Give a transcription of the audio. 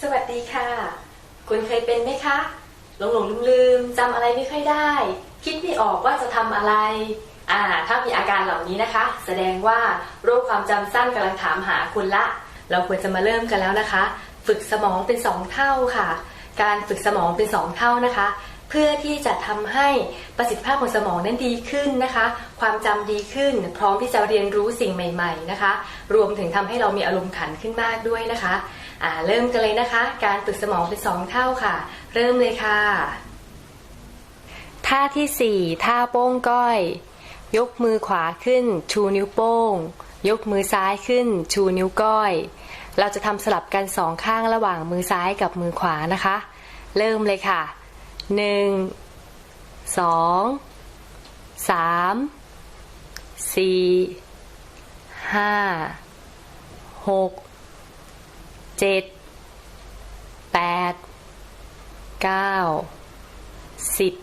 สวัสดีค่ะ คุณเคยเป็นไหมคะหลงหลงลืมลืมจำอะไรไม่ค่อยได้ คิดไม่ออกว่าจะทำอะไรอ่าถ้ามีอาการเหล่านี้นะคะ แสดงว่าโรคความจำสั้นกำลังถามหาคุณละ เราควรจะมาเริ่มกันแล้วนะคะ ฝึกสมองเป็นสองเท่าค่ะ การฝึกสมองเป็นสองเท่านะคะ เพื่อที่จะทำให้ประสิทธิภาพของสมองนั้นดีขึ้นนะคะ ความจำดีขึ้น พร้อมที่จะเรียนรู้สิ่งใหม่ ๆนะคะ รวมถึงทำให้เรามีอารมณ์ขันขึ้นมากด้วยนะคะ อ่าเริ่มกันเลยนะคะ การฝึกสมองเป็นสองเท่าค่ะ เริ่มเลยค่ะ ท่าที่สี่ท่าโป้งก้อย ยกมือขวาขึ้น ชูนิ้วโป้ง ยกมือซ้ายขึ้น ชูนิ้วก้อย เราจะทำสลับกันสองข้างระหว่างมือซ้ายกับมือขวานะคะ เริ่มเลยค่ะหนึ่งสองสามสี่ห้าหก เจ็ดแปดเก้าสิบ